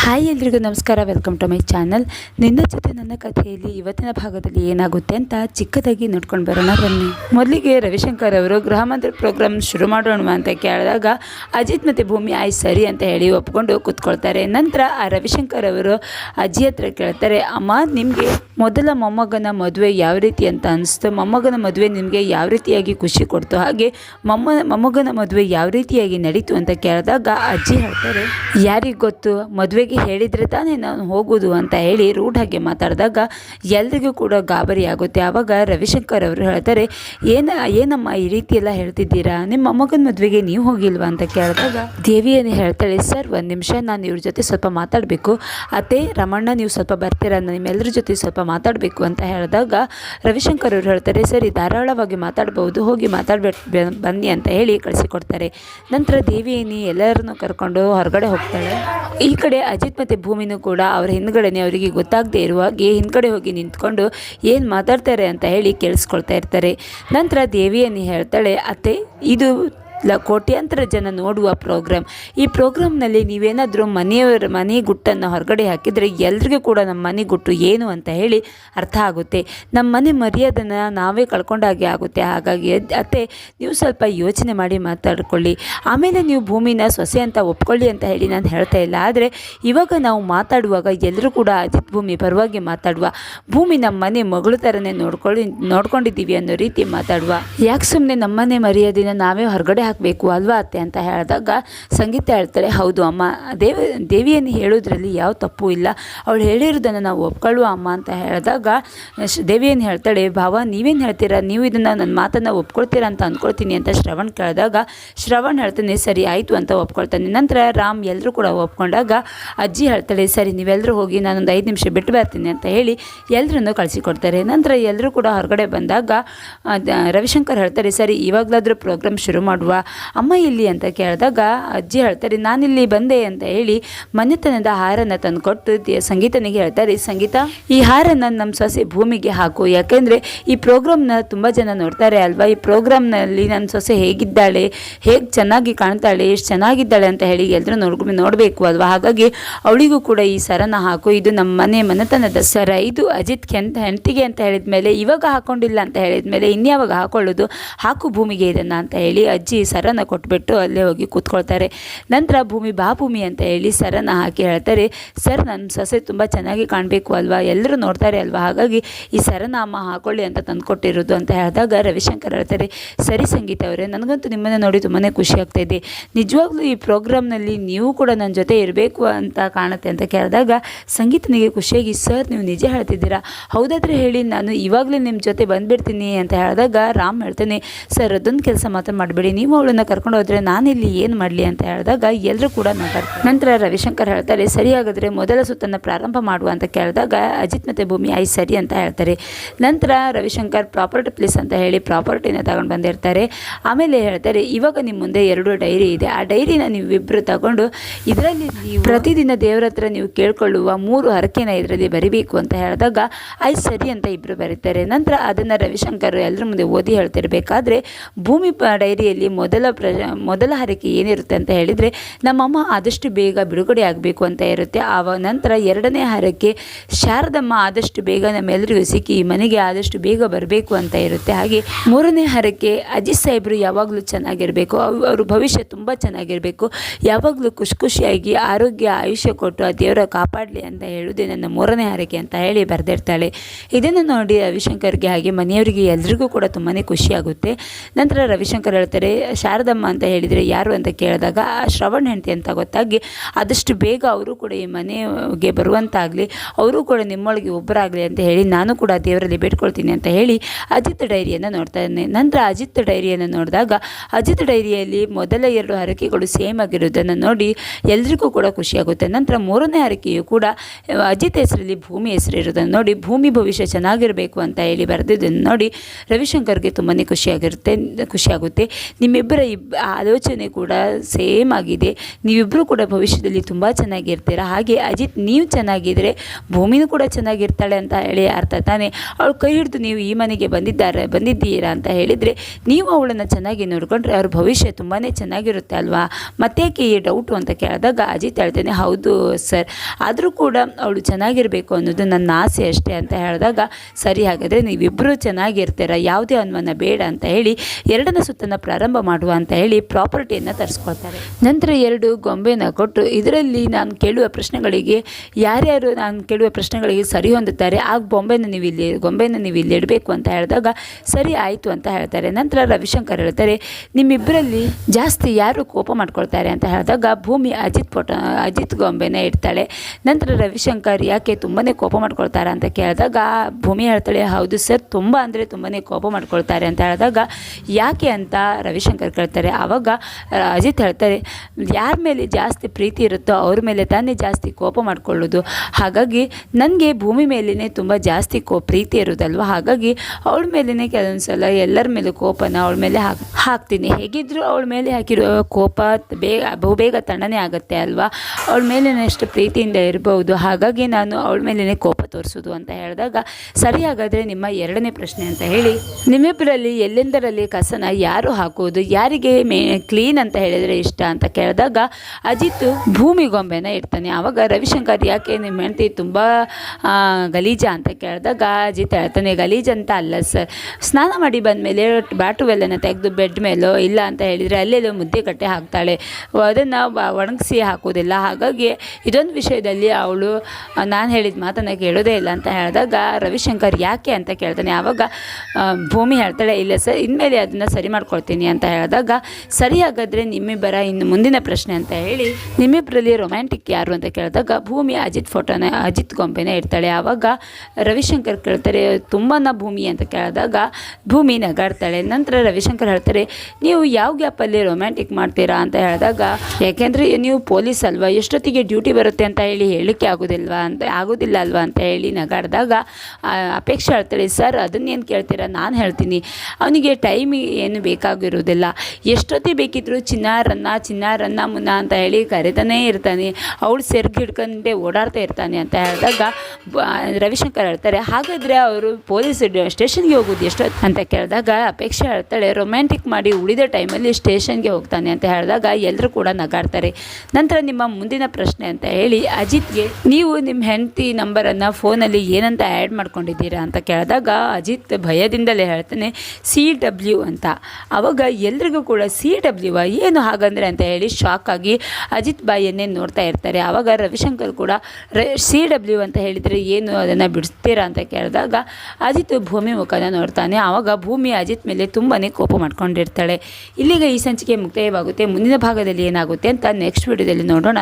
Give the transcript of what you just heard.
Hi ಎಲ್ರಿಗೂ ನಮಸ್ಕಾರ welcome to my channel ನಿನ್ನ ಜೊತೆ ನನ್ನ ಕಥೆಯಲ್ಲಿ ಇವತ್ತಿನ ಭಾಗದಲ್ಲಿ ಏನಾಗುತ್ತೆ ಅಂತ ಚಿಕ್ಕದಾಗಿ ನೋಡ್ಕೊಂಡು ಬರೋಣ ಬನ್ನಿ. ಮೊದಲಿಗೆ ರವಿಶಂಕರ್ ಅವರು ಗೃಹ ಮಂದಿರ ಪ್ರೋಗ್ರಾಮ್ ಶುರು ಮಾಡೋಣ ಅಂತ ಕೇಳಿದಾಗ ಅಜಿತ್ ಮತ್ತು ಭೂಮಿ, ಆಯ್, ಸರಿ ಅಂತ ಹೇಳಿ ಒಪ್ಕೊಂಡು ಕೂತ್ಕೊಳ್ತಾರೆ. ನಂತರ ಆ ರವಿಶಂಕರ್ ಅವರು ಅಜ್ಜಿ ಹತ್ರ ಕೇಳ್ತಾರೆ, ಅಮ್ಮ, ನಿಮಗೆ ಮೊದಲ ಮೊಮ್ಮಗನ ಮದುವೆ ಯಾವ ರೀತಿ ಅಂತ ಅನಿಸ್ತು? ಮೊಮ್ಮಗನ ಮದುವೆ ನಿಮಗೆ ಯಾವ ರೀತಿಯಾಗಿ ಖುಷಿ ಕೊಡ್ತು? ಹಾಗೆ ಮೊಮ್ಮ, ಮೊಮ್ಮಗನ ಮದುವೆ ಯಾವ ರೀತಿಯಾಗಿ ನಡೀತು? ಅಂತ ಕೇಳಿದಾಗ ಅಜ್ಜಿ ಹೇಳ್ತಾರೆ, ಯಾರಿಗೆ ಗೊತ್ತು? ಮದುವೆಗೆ ಹೇಳಿದರೆ ತಾನೇ ನಾನು ಹೋಗೋದು ಅಂತ ಹೇಳಿ ರೂಢಾಗಿ ಮಾತಾಡಿದಾಗ ಎಲ್ರಿಗೂ ಕೂಡ ಗಾಬರಿ ಆಗುತ್ತೆ. ಆವಾಗ ರವಿಶಂಕರ್ ಅವರು ಹೇಳ್ತಾರೆ, ಏನ, ಏನಮ್ಮ ಈ ರೀತಿ ಎಲ್ಲ ಹೇಳ್ತಿದ್ದೀರಾ? ನಿಮ್ಮ ಮಗನ ಮದುವೆಗೆ ನೀವು ಹೋಗಿಲ್ವಾ? ಅಂತ ಕೇಳಿದಾಗ, ದೇವಿಯನ್ನು ಹೇಳ್ತಾಳೆ, ಸರ್, ಒಂದು ನಿಮಿಷ, ನಾನು ಇವ್ರ ಜೊತೆ ಸ್ವಲ್ಪ ಮಾತಾಡಬೇಕು. ಅತ್ತೆ, ರಮಣ್ಣ, ನೀವು ಸ್ವಲ್ಪ ಬರ್ತೀರಾ? ನಿಮ್ಮೆಲ್ಲರ ಜೊತೆ ಸ್ವಲ್ಪ ಮಾತಾಡಬೇಕು. ಅಂತ ಹೇಳಿದಾಗ, ರವಿಶಂಕರ್ ಅವರು ಹೇಳ್ತಾರೆ, ಸರಿ, ಧಾರಾಳವಾಗಿ ಮಾತಾಡ್ಬೋದು, ಹೋಗಿ ಮಾತಾಡ್ಬಿಟ್ಟು ಬನ್ನಿ ಅಂತ ಹೇಳಿ ಕಳಿಸಿಕೊಡ್ತಾರೆ. ನಂತರ ದೇವಿಯನಿ ಎಲ್ಲರನ್ನು ಕರ್ಕೊಂಡು ಹೊರಗಡೆ ಹೋಗ್ತಾಳೆ. ಈ ಕಡೆ ಅಜಿತ್ ಮತ್ತು ಭೂಮಿನೂ ಕೂಡ ಅವರ ಹಿಂದ್ಗಡೆನೆ ಅವರಿಗೆ ಗೊತ್ತಾಗದೇ ಇರುವಾಗೆ ಹಿಂದ್ಗಡೆ ಹೋಗಿ ನಿಂತ್ಕೊಂಡು ಏನು ಮಾತಾಡ್ತಾರೆ ಅಂತ ಹೇಳಿ ಕೇಳಿಸ್ಕೊಳ್ತಾ ಇರ್ತಾರೆ. ನಂತರ ದೇವಿಯನ್ನು ಹೇಳ್ತಾಳೆ, ಅತ್ತೆ, ಇದು ಕೋಟ್ಯಾಂತರ ಜನ ನೋಡುವ ಪ್ರೋಗ್ರಾಮ್ ಈ ಪ್ರೋಗ್ರಾಮ್ನಲ್ಲಿ ನೀವೇನಾದರೂ ಮನೆಯವರ ಮನೆ ಗುಟ್ಟನ್ನು ಹೊರಗಡೆ ಹಾಕಿದರೆ ಎಲ್ರಿಗೂ ಕೂಡ ನಮ್ಮ ಮನೆ ಗುಟ್ಟು ಏನು ಅಂತ ಹೇಳಿ ಅರ್ಥ ಆಗುತ್ತೆ. ನಮ್ಮ ಮನೆ ಮರ್ಯಾದನ್ನು ನಾವೇ ಕಳ್ಕೊಂಡಾಗೆ ಆಗುತ್ತೆ. ಹಾಗಾಗಿ ಅತ್ತೆ, ನೀವು ಸ್ವಲ್ಪ ಯೋಚನೆ ಮಾಡಿ ಮಾತಾಡ್ಕೊಳ್ಳಿ. ಆಮೇಲೆ ನೀವು ಭೂಮಿನ ಸೊಸೆ ಅಂತ ಒಪ್ಕೊಳ್ಳಿ ಅಂತ ಹೇಳಿ ನಾನು ಹೇಳ್ತಾ ಇಲ್ಲ. ಆದರೆ ಇವಾಗ ನಾವು ಮಾತಾಡುವಾಗ ಎಲ್ಲರೂ ಕೂಡ ಅಜಿತ್ ಭೂಮಿ ಪರವಾಗಿ ಮಾತಾಡುವ. ಭೂಮಿ ನಮ್ಮ ಮನೆ ಮಗಳು ಥರನೇ ನೋಡ್ಕೊಳ್ಳಿ, ನೋಡ್ಕೊಂಡಿದ್ದೀವಿ ಅನ್ನೋ ರೀತಿ ಮಾತಾಡುವ. ಯಾಕೆ ಸುಮ್ಮನೆ ನಮ್ಮನೆ ಮರ್ಯಾದೆನ ನಾವೇ ಹೊರಗಡೆ ಹಾಕಬೇಕು ಅಲ್ವಾ ಅತ್ತೆ ಅಂತ ಹೇಳಿದಾಗ ಸಂಗೀತ ಹೇಳ್ತಾಳೆ ಹೌದು ಅಮ್ಮ, ದೇವ, ದೇವಿಯನ್ನು ಹೇಳೋದ್ರಲ್ಲಿ ಯಾವ ತಪ್ಪು ಇಲ್ಲ. ಅವಳು ಹೇಳಿರೋದನ್ನು ನಾವು ಒಪ್ಕೊಳ್ಳುವ ಅಮ್ಮ ಅಂತ ಹೇಳಿದಾಗ ದೇವಿಯನ್ನು ಹೇಳ್ತಾಳೆ, ಭಾವ, ನೀವೇನು ಹೇಳ್ತೀರ? ನೀವು ಇದನ್ನು ನನ್ನ ಮಾತನ್ನು ಒಪ್ಕೊಳ್ತೀರಾ ಅಂತ ಅಂದ್ಕೊಳ್ತೀನಿ ಅಂತ ಶ್ರವಣ್ ಕೇಳಿದಾಗ, ಶ್ರವಣ್ ಹೇಳ್ತಾನೆ, ಸರಿ, ಆಯಿತು ಅಂತ ಒಪ್ಕೊಳ್ತಾನೆ. ನಂತರ ರಾಮ್ ಎಲ್ಲರೂ ಕೂಡ ಒಪ್ಕೊಂಡಾಗ ಅಜ್ಜಿ ಹೇಳ್ತಾಳೆ, ಸರಿ ನೀವೆಲ್ಲರೂ ಹೋಗಿ ನಾನೊಂದು ಐದು ನಿಮಿಷ ಬಿಟ್ಟು ಬರ್ತೀನಿ ಅಂತ ಹೇಳಿ ಎಲ್ಲರನ್ನು ಕಳಿಸಿಕೊಡ್ತಾರೆ. ನಂತರ ಎಲ್ಲರೂ ಕೂಡ ಹೊರಗಡೆ ಬಂದಾಗ ರವಿಶಂಕರ್ ಹೇಳ್ತಾರೆ, ಸರಿ, ಇವಾಗಲಾದರೂ ಪ್ರೋಗ್ರಾಮ್ ಶುರು ಮಾಡುವ ಅಮ್ಮ ಇಲ್ಲಿ ಅಂತ ಕೇಳಿದಾಗ, ಅಜ್ಜಿ ಹೇಳ್ತಾರೆ ನಾನಿಲ್ಲಿ ಬಂದೆ ಅಂತ ಹೇಳಿ ಮನೆತನದ ಹಾರನ್ನು ತಂದುಕೊಟ್ಟು ಸಂಗೀತನಿಗೆ ಹೇಳ್ತಾರೆ ಸಂಗೀತ, ಈ ಹಾರನ್ನು ನಮ್ಮ ಸೊಸೆ ಭೂಮಿಗೆ ಹಾಕು. ಯಾಕೆಂದರೆ ಈ ಪ್ರೋಗ್ರಾಮ್ನ ತುಂಬ ಜನ ನೋಡ್ತಾರೆ ಅಲ್ವಾ? ಈ ಪ್ರೋಗ್ರಾಮ್ನಲ್ಲಿ ನನ್ನ ಸೊಸೆ ಹೇಗಿದ್ದಾಳೆ? ಹೇಗೆ ಚೆನ್ನಾಗಿ ಕಾಣ್ತಾಳೆ? ಎಷ್ಟು ಚೆನ್ನಾಗಿದ್ದಾಳೆ ಅಂತ ಹೇಳಿ ಎಲ್ಲರೂ ನೋಡ್ ನೋಡಬೇಕು ಅಲ್ವಾ? ಹಾಗಾಗಿ ಅವಳಿಗೂ ಕೂಡ ಈ ಸರನ ಹಾಕು. ಇದು ನಮ್ಮ ಮನೆ ಮನೆತನದ ಸರ. ಇದು ಅಜಿತ್ ಕೆಂತ ಹೆಂಡತಿಗೆ ಅಂತ ಹೇಳಿದ ಮೇಲೆ ಇವಾಗ ಹಾಕೊಂಡಿಲ್ಲ ಅಂತ ಹೇಳಿದ ಮೇಲೆ ಇನ್ಯಾವಾಗ ಹಾಕೊಳ್ಳೋದು? ಹಾಕು ಭೂಮಿಗೆ ಇದನ್ನು ಅಂತ ಹೇಳಿ ಅಜ್ಜಿ ಸರನ ಕೊಟ್ಬಿಟ್ಟು ಅಲ್ಲೇ ಹೋಗಿ ಕೂತ್ಕೊಳ್ತಾರೆ. ನಂತರ ಭೂಮಿ ಬಾ ಭೂಮಿ ಅಂತ ಹೇಳಿ ಸರನ ಹಾಕಿ ಹೇಳ್ತಾರೆ, ಸರ್ ನನ್ನ ಸೊಸೆ ತುಂಬ ಚೆನ್ನಾಗಿ ಕಾಣಬೇಕು ಅಲ್ವಾ? ಎಲ್ಲರೂ ನೋಡ್ತಾರೆ ಅಲ್ವಾ? ಹಾಗಾಗಿ ಈ ಸರನಾಮ ಹಾಕೊಳ್ಳಿ ಅಂತ ತಂದುಕೊಟ್ಟಿರೋದು ಅಂತ ಹೇಳಿದಾಗ ರವಿಶಂಕರ್ ಹೇಳ್ತಾರೆ, ಸರಿ ಸಂಗೀತ ಅವರೇ, ನನಗಂತೂ ನಿಮ್ಮನ್ನು ನೋಡಿ ತುಂಬಾ ಖುಷಿ ಆಗ್ತಾ ಇದೆ. ನಿಜವಾಗ್ಲೂ ಈ ಪ್ರೋಗ್ರಾಮ್ನಲ್ಲಿ ನೀವು ಕೂಡ ನನ್ನ ಜೊತೆ ಇರಬೇಕು ಅಂತ ಕಾಣುತ್ತೆ ಅಂತ ಕೇಳಿದಾಗ ಸಂಗೀತನಿಗೆ ಖುಷಿಯಾಗಿ, ಸರ್, ನೀವು ನಿಜ ಹೇಳ್ತಿದ್ದೀರಾ? ಹೌದಾದ್ರೆ ಹೇಳಿ, ನಾನು ಇವಾಗಲೇ ನಿಮ್ಮ ಜೊತೆ ಬಂದುಬಿಡ್ತೀನಿ ಅಂತ ಹೇಳಿದಾಗ ರಾಮ್ ಹೇಳ್ತೇನೆ, ಸರ್, ಅದೊಂದು ಕೆಲಸ ಮಾತ್ರ ಮಾಡಬೇಡಿ, ನೀವು ಅವಳನ್ನು ಕರ್ಕೊಂಡು ಹೋದರೆ ನಾನಿಲ್ಲಿ ಏನು ಮಾಡಲಿ ಅಂತ ಹೇಳಿದಾಗ ಎಲ್ಲರೂ ಕೂಡ ನಗಾಡ್ತಾರೆ ನಂತರ ರವಿಶಂಕರ್ ಹೇಳ್ತಾರೆ ಸರಿಯಾಗಿದ್ರೆ ಮೊದಲ ಸುತ್ತನ್ನು ಪ್ರಾರಂಭ ಮಾಡುವ ಅಂತ ಕೇಳಿದಾಗ ಅಜಿತ್ ಮತ್ತು ಭೂಮಿ ಆಯ್ ಸರಿ ಅಂತ ಹೇಳ್ತಾರೆ. ನಂತರ ರವಿಶಂಕರ್ ಪ್ರಾಪರ್ಟಿ ಪ್ಲೇಸ್ ಅಂತ ಹೇಳಿ ಪ್ರಾಪರ್ಟಿನ ತಗೊಂಡು ಬಂದಿರ್ತಾರೆ. ಆಮೇಲೆ ಹೇಳ್ತಾರೆ, ಇವಾಗ ನಿಮ್ಮ ಮುಂದೆ ಎರಡು ಡೈರಿ ಇದೆ. ಆ ಡೈರಿನ ನೀವು ಇಬ್ಬರು ತಗೊಂಡು ಇದರಲ್ಲಿ ನೀವು ಪ್ರತಿದಿನ ದೇವರ ಹತ್ರ ನೀವು ಕೇಳಿಕೊಳ್ಳುವ ಮೂರು ಹರಕೆನ ಇದರಲ್ಲಿ ಬರಿಬೇಕು ಅಂತ ಹೇಳಿದಾಗ ಐ ಸರಿ ಅಂತ ಇಬ್ಬರು ಬರೀತಾರೆ. ನಂತರ ಅದನ್ನು ರವಿಶಂಕರ್ ಎಲ್ಲರ ಮುಂದೆ ಓದಿ ಹೇಳ್ತಿರಬೇಕಾದ್ರೆ ಭೂಮಿ ಡೈರಿಯಲ್ಲಿ ಮೊದಲ ಪ್ರ ಮೊದಲ ಹರಕೆ ಏನಿರುತ್ತೆ ಅಂತ ಹೇಳಿದರೆ, ನಮ್ಮಮ್ಮ ಆದಷ್ಟು ಬೇಗ ಬಿಡುಗಡೆ ಆಗಬೇಕು ಅಂತ ಇರುತ್ತೆ. ಆವ ನಂತರ ಎರಡನೇ ಹರಕೆ, ಶಾರದಮ್ಮ ಆದಷ್ಟು ಬೇಗ ನಮ್ಮೆಲ್ಲರಿಗೂ ಸಿಕ್ಕಿ ಈ ಮನೆಗೆ ಆದಷ್ಟು ಬೇಗ ಬರಬೇಕು ಅಂತ ಇರುತ್ತೆ. ಹಾಗೆ ಮೂರನೇ ಹರಕೆ, ಅಜಿತ್ ಸಾಹೇಬರು ಯಾವಾಗಲೂ ಚೆನ್ನಾಗಿರಬೇಕು. ಅವರು ಭವಿಷ್ಯ ತುಂಬ ಚೆನ್ನಾಗಿರಬೇಕು. ಯಾವಾಗಲೂ ಖುಷಿ ಖುಷಿಯಾಗಿ ಆರೋಗ್ಯ, ಆಯುಷ್ಯ ಕೊಟ್ಟು ಆ ದೇವರ ಕಾಪಾಡಲಿ ಅಂತ ಹೇಳುವುದೇ ನನ್ನ ಮೂರನೇ ಹರಕೆ ಅಂತ ಹೇಳಿ ಬರೆದಿರ್ತಾಳೆ. ಇದನ್ನು ನೋಡಿ ರವಿಶಂಕರ್ಗೆ ಹಾಗೆ ಮನೆಯವರಿಗೆ ಎಲ್ರಿಗೂ ಕೂಡ ತುಂಬಾ ಖುಷಿಯಾಗುತ್ತೆ ನಂತರ ರವಿಶಂಕರ್ ಹೇಳ್ತಾರೆ ಶಾರದಮ್ಮ ಅಂತ ಹೇಳಿದರೆ ಯಾರು ಅಂತ ಕೇಳಿದಾಗ, ಆ ಶ್ರವಣ್ ಹೆಂಡತಿ ಅಂತ ಗೊತ್ತಾಗಿ, ಆದಷ್ಟು ಬೇಗ ಅವರು ಕೂಡ ಈ ಮನೆಗೆ ಬರುವಂತಾಗಲಿ, ಅವರು ಕೂಡ ನಿಮ್ಮೊಳಗೆ ಒಬ್ಬರಾಗಲಿ ಅಂತ ಹೇಳಿ ನಾನು ಕೂಡ ದೇವರಲ್ಲಿ ಬೇಡ್ಕೊಳ್ತೀನಿ ಅಂತ ಹೇಳಿ ಅಜಿತ್ ಡೈರಿಯನ್ನು ನೋಡ್ತಾನೆ ನಂತರ ಅಜಿತ್ ಡೈರಿಯನ್ನು ನೋಡಿದಾಗ, ಅಜಿತ್ ಡೈರಿಯಲ್ಲಿ ಮೊದಲ ಎರಡು ಹರಕೆಗಳು ಸೇಮ್ ಆಗಿರುವುದನ್ನು ನೋಡಿ ಎಲ್ರಿಗೂ ಕೂಡ ಖುಷಿಯಾಗುತ್ತೆ ನಂತರ ಮೂರನೇ ಹರಕೆಯು ಕೂಡ, ಅಜಿತ್ ಹೆಸರಲ್ಲಿ ಭೂಮಿ ಹೆಸರು ಇರುವುದನ್ನು ನೋಡಿ, ಭೂಮಿ ಭವಿಷ್ಯ ಚೆನ್ನಾಗಿರಬೇಕು ಅಂತ ಹೇಳಿ ಬರೆದಿದ್ದನ್ನು ನೋಡಿ ರವಿಶಂಕರ್ಗೆ ತುಂಬಾ ಖುಷಿಯಾಗಿರುತ್ತೆ, ಖುಷಿಯಾಗುತ್ತೆ. ನಿಮ್ಮಿಬ್ಬರ ನಿಮ್ಮಿಬ್ಬರ ಇಬ್ ಆಲೋಚನೆ ಕೂಡ ಸೇಮ್ ಆಗಿದೆ. ನೀವಿಬ್ಬರು ಕೂಡ ಭವಿಷ್ಯದಲ್ಲಿ ತುಂಬ ಚೆನ್ನಾಗಿರ್ತೀರ. ಹಾಗೆ ಅಜಿತ್ ನೀವು ಚೆನ್ನಾಗಿದ್ದರೆ ಭೂಮಿನೂ ಕೂಡ ಚೆನ್ನಾಗಿರ್ತಾಳೆ ಅಂತ ಹೇಳಿ ಅರ್ಥ ತಾನೆ? ಅವಳು ಕೈ ಹಿಡಿದು ನೀವು ಈ ಮನೆಗೆ ಬಂದಿದ್ದಾರೆ, ಬಂದಿದ್ದೀರಾ ಅಂತ ಹೇಳಿದರೆ ನೀವು ಅವಳನ್ನು ಚೆನ್ನಾಗಿ ನೋಡಿಕೊಂಡ್ರೆ ಅವ್ರ ಭವಿಷ್ಯ ತುಂಬಾ ಚೆನ್ನಾಗಿರುತ್ತೆ ಅಲ್ವಾ? ಮತ್ತೇಕೆ ಈ ಡೌಟು ಅಂತ ಕೇಳಿದಾಗ ಅಜಿತ್ ಹೇಳ್ತೇನೆ, ಹೌದು ಸರ್ ಆದರೂ ಕೂಡ ಅವಳು ಚೆನ್ನಾಗಿರಬೇಕು ಅನ್ನೋದು ನನ್ನ ಆಸೆ ಅಷ್ಟೇ ಅಂತ ಹೇಳಿದಾಗ, ಸರಿ ಹಾಗಾದರೆ ನೀವಿಬ್ಬರೂ ಚೆನ್ನಾಗಿರ್ತೀರ, ಯಾವುದೇ ಅನುಮಾನ ಬೇಡ ಅಂತ ಹೇಳಿ ಎರಡನೇ ಸುತ್ತನ್ನು ಪ್ರಾರಂಭ ಮಾಡುವ ಅಂತ ಹೇಳಿ ಪ್ರಾಪರ್ಟಿಯನ್ನು ತರಿಸ್ಕೊಳ್ತಾರೆ. ನಂತರ ಎರಡು ಗೊಂಬೆನ ಕೊಟ್ಟು ಇದರಲ್ಲಿ ನಾನು ಕೇಳುವ ಪ್ರಶ್ನೆಗಳಿಗೆ ಯಾರ್ಯಾರು ನಾನು ಕೇಳುವ ಪ್ರಶ್ನೆಗಳಿಗೆ ಸರಿ ಹೊಂದುತ್ತಾರೆ, ಆ ಬೊಂಬೆನ ನೀವು ಇಲ್ಲಿ, ಗೊಂಬೆನ ನೀವು ಇಲ್ಲಿ ಇಡಬೇಕು ಅಂತ ಹೇಳಿದಾಗ ಸರಿ ಆಯಿತು ಅಂತ ಹೇಳ್ತಾರೆ. ನಂತರ ರವಿಶಂಕರ್ ಹೇಳ್ತಾರೆ, ನಿಮ್ಮಿಬ್ಬರಲ್ಲಿ ಜಾಸ್ತಿ ಯಾರು ಕೋಪ ಮಾಡ್ಕೊಳ್ತಾರೆ ಅಂತ ಹೇಳಿದಾಗ ಭೂಮಿ ಅಜಿತ್ ಪೋಟ, ಅಜಿತ್ ಗೊಂಬೆನ ಇಡ್ತಾಳೆ. ನಂತರ ರವಿಶಂಕರ್ ಯಾಕೆ ತುಂಬಾ ಕೋಪ ಮಾಡ್ಕೊಳ್ತಾರೆ ಅಂತ ಕೇಳಿದಾಗ ಭೂಮಿ ಹೇಳ್ತಾಳೆ, ಹೌದು ಸರ್, ತುಂಬ ಅಂದರೆ ತುಂಬಾ ಕೋಪ ಮಾಡ್ಕೊಳ್ತಾರೆ ಅಂತ ಹೇಳಿದಾಗ, ಯಾಕೆ ಅಂತ ರವಿಶಂಕರ್ ಕೇಳ್ತಾರೆ. ಆವಾಗ ಅಜಿತ್ ಹೇಳ್ತಾರೆ, ಯಾರ ಮೇಲೆ ಜಾಸ್ತಿ ಪ್ರೀತಿ ಇರುತ್ತೋ ಅವ್ರ ಮೇಲೆ ತಾನೇ ಜಾಸ್ತಿ ಕೋಪ ಮಾಡಿಕೊಳ್ಳೋದು. ಹಾಗಾಗಿ ನನಗೆ ಭೂಮಿ ಮೇಲೇ ತುಂಬ ಜಾಸ್ತಿ ಕೋ, ಪ್ರೀತಿ ಇರೋದಲ್ವ ಹಾಗಾಗಿ ಅವಳ ಮೇಲೇ ಕೆಲವೊಂದು ಸಲ ಎಲ್ಲರ ಮೇಲೆ ಕೋಪನ ಅವಳ ಮೇಲೆ ಹಾಕ್, ಹಾಕ್ತೀನಿ. ಹೇಗಿದ್ದರೂ ಅವಳ ಮೇಲೆ ಹಾಕಿರೋ ಕೋಪ ಬೇಗ ಬಹುಬೇಗ ತಣ್ಣನೇ ಆಗುತ್ತೆ ಅಲ್ವಾ? ಅವಳ ಮೇಲೆ ಅಷ್ಟು ಪ್ರೀತಿಯಿಂದ ಇರಬಹುದು ಹಾಗಾಗಿ ನಾನು ಅವಳ ಮೇಲೇ ಕೋಪ ತೋರಿಸೋದು ಅಂತ ಹೇಳಿದಾಗ ಸರಿ ಹಾಗಾದರೆ ನಿಮ್ಮ ಎರಡನೇ ಪ್ರಶ್ನೆ ಅಂತ ಹೇಳಿ, ನಿಮ್ಮಿಬ್ಬರಲ್ಲಿ ಎಲ್ಲೆಂದರಲ್ಲಿ ಕಸನ ಯಾರು ಹಾಕುವುದು ಯಾರಿಗೆ ಮೇ ಕ್ಲೀನ್ ಅಂತ ಹೇಳಿದರೆ ಇಷ್ಟ ಅಂತ ಕೇಳಿದಾಗ ಅಜಿತ್ ಭೂಮಿ ಗೊಂಬೆನ ಇಡ್ತಾನೆ. ಆವಾಗ ರವಿಶಂಕರ್ ಯಾಕೆ ನಿಮ್ಮ ಹೆಂಡತಿ ತುಂಬ ಗಲೀಜ ಅಂತ ಕೇಳಿದಾಗ ಅಜಿತ್ ಹೇಳ್ತಾನೆ, ಗಲೀಜ್ ಅಂತ ಅಲ್ಲ ಸರ್. ಸ್ನಾನ ಮಾಡಿ ಬಂದಮೇಲೆ ಬ್ಯಾಟುವೆಲ್ಲನ್ನು ತೆಗೆದು ಬೆಡ್ ಮೇಲೋ ಇಲ್ಲ ಅಂತ ಹೇಳಿದರೆ ಅಲ್ಲೆಲ್ಲೋ ಮುದ್ದೆ ಕಟ್ಟೆ ಹಾಕ್ತಾಳೆ. ಅದನ್ನು ಒಣಗಿಸಿ ಹಾಕೋದಿಲ್ಲ ಹಾಗಾಗಿ ಇದೊಂದು ವಿಷಯದಲ್ಲಿ ಅವಳು, ನಾನು ಹೇಳಿದ ಮಾತನ್ನು ಕೇಳೋದೇ ಇಲ್ಲ ಅಂತ ಹೇಳಿದಾಗ ರವಿಶಂಕರ್ ಯಾಕೆ ಅಂತ ಕೇಳ್ತಾನೆ. ಆವಾಗ ಭೂಮಿ ಹೇಳ್ತಾಳೆ, ಇಲ್ಲ ಸರ್, ಇನ್ಮೇಲೆ ಅದನ್ನು ಸರಿ ಮಾಡ್ಕೊಳ್ತೀನಿ ಅಂತ ಹೇಳಿದಾಗ ಸರಿ ಹಾಗಾದರೆ ನಿಮ್ಮಿಬ್ಬರ ಇನ್ನು ಮುಂದಿನ ಪ್ರಶ್ನೆ ಅಂತ ಹೇಳಿ ನಿಮ್ಮಿಬ್ಬರಲ್ಲಿ ರೊಮ್ಯಾಂಟಿಕ್ ಯಾರು? ಅಂತ ಕೇಳಿದಾಗ, ಭೂಮಿ ಅಜಿತ್ ಫೋಟೋನ ಅಜಿತ್ ಗೊಂಬೆನ ಇರ್ತಾಳೆ ಆವಾಗ, ರವಿಶಂಕರ್ ಕೇಳ್ತಾರೆ, ತುಂಬನ ಭೂಮಿ ಅಂತ ಕೇಳಿದಾಗ, ಭೂಮಿ ನಗಾಡ್ತಾಳೆ. ನಂತರ ರವಿಶಂಕರ್ ಹೇಳ್ತಾರೆ, ನೀವು ಯಾವ ಗ್ಯಾಪಲ್ಲಿ ರೊಮ್ಯಾಂಟಿಕ್ ಮಾಡ್ತೀರಾ? ಅಂತ ಹೇಳಿದಾಗ, ಯಾಕೆಂದರೆ ನೀವು ಪೊಲೀಸ್ ಅಲ್ವಾ? ಎಷ್ಟೊತ್ತಿಗೆ ಡ್ಯೂಟಿ ಬರುತ್ತೆ ಅಂತ ಹೇಳಿ ಹೇಳಲಿಕ್ಕೆ ಆಗೋದಿಲ್ವಾ ಅಂತ, ಆಗೋದಿಲ್ಲ ಅಲ್ವಾ? ಅಂತ ಹೇಳಿ ನಗಾಡಿದಾಗ ಅಪೇಕ್ಷೆ ಹೇಳ್ತಾಳೆ, ಸರ್, ಅದನ್ನೇನು ಕೇಳ್ತೀರಾ? ನಾನು ಹೇಳ್ತೀನಿ. ಅವನಿಗೆ ಟೈಮ್ ಏನು ಬೇಕಾಗಿರೋದಿಲ್ಲ ಎಷ್ಟೊತ್ತಿಗೆ ಬೇಕಿದ್ರು ಚಿನ್ನ, ರನ್ನ ಮುನ್ನ ಅಂತ ಹೇಳಿ ಕರೀತಾನೇ ಇರ್ತಾನೆ. ಅವಳು ಸೆರ್ಗಿ ಹಿಡ್ಕೊಂಡೆ ಓಡಾಡ್ತಾ ಇರ್ತಾನೆ ಅಂತ ಹೇಳಿದಾಗ ರವಿಶಂಕರ್ ಹೇಳ್ತಾರೆ, ಹಾಗಾದರೆ ಅವರು ಪೊಲೀಸ್ ಸ್ಟೇಷನ್ಗೆ ಹೋಗೋದು ಎಷ್ಟೊತ್ತು ಅಂತ ಕೇಳಿದಾಗ ಅಪೇಕ್ಷೆ ಹೇಳ್ತಾಳೆ, ರೊಮ್ಯಾಂಟಿಕ್ ಮಾಡಿ ಉಳಿದ ಟೈಮಲ್ಲಿ ಸ್ಟೇಷನ್ಗೆ ಹೋಗ್ತಾನೆ ಅಂತ ಹೇಳಿದಾಗ ಎಲ್ಲರೂ ಕೂಡ ನಗಾಡ್ತಾರೆ. ನಂತರ ನಿಮ್ಮ ಮುಂದಿನ ಪ್ರಶ್ನೆ ಅಂತ ಹೇಳಿ, ಅಜಿತ್ಗೆ ನೀವು ನಿಮ್ಮ ಹೆಂಡತಿ ನಂಬರನ್ನು ಫೋನಲ್ಲಿ ಏನಂತ ಆ್ಯಡ್ ಮಾಡ್ಕೊಂಡಿದ್ದೀರಾ? ಅಂತ ಕೇಳಿದಾಗ ಅಜಿತ್ ಭಯದಿಂದಲೇ ಹೇಳ್ತಾನೆ, ಸಿ ಡಬ್ಲ್ಯೂ ಅಂತ. ಅವಾಗ ಎಲ್ರಿಗೂ ಕೂಡ ಸಿ ಡಬ್ಲ್ಯೂ ಏನು ಹಾಗಂದ್ರೆ ಅಂತ ಹೇಳಿ ಶಾಕ್ ಆಗಿ ಅಜಿತ್ ಬಾಯಿಯನ್ನೇ ನೋಡ್ತಾ ಇರ್ತಾರೆ. ಆವಾಗ ರವಿಶಂಕರ್ ಕೂಡ ರ ಸಿ ಡಬ್ಲ್ಯೂ ಅಂತ ಹೇಳಿದರೆ ಏನು ಅದನ್ನು ಬಿಡಿಸ್ತೀರಾ ಅಂತ ಕೇಳಿದಾಗ ಅಜಿತ್ ಭೂಮಿ ಮುಖನ ನೋಡ್ತಾನೆ. ಆವಾಗ ಭೂಮಿ ಅಜಿತ್ ಮೇಲೆ ತುಂಬಾ ಕೋಪ ಮಾಡ್ಕೊಂಡಿರ್ತಾಳೆ. ಇಲ್ಲಿಗೆ ಈ ಸಂಚಿಕೆ ಮುಕ್ತಾಯವಾಗುತ್ತೆ. ಮುಂದಿನ ಭಾಗದಲ್ಲಿ ಏನಾಗುತ್ತೆ ಅಂತ ನೆಕ್ಸ್ಟ್ ವಿಡಿಯೋದಲ್ಲಿ ನೋಡೋಣ.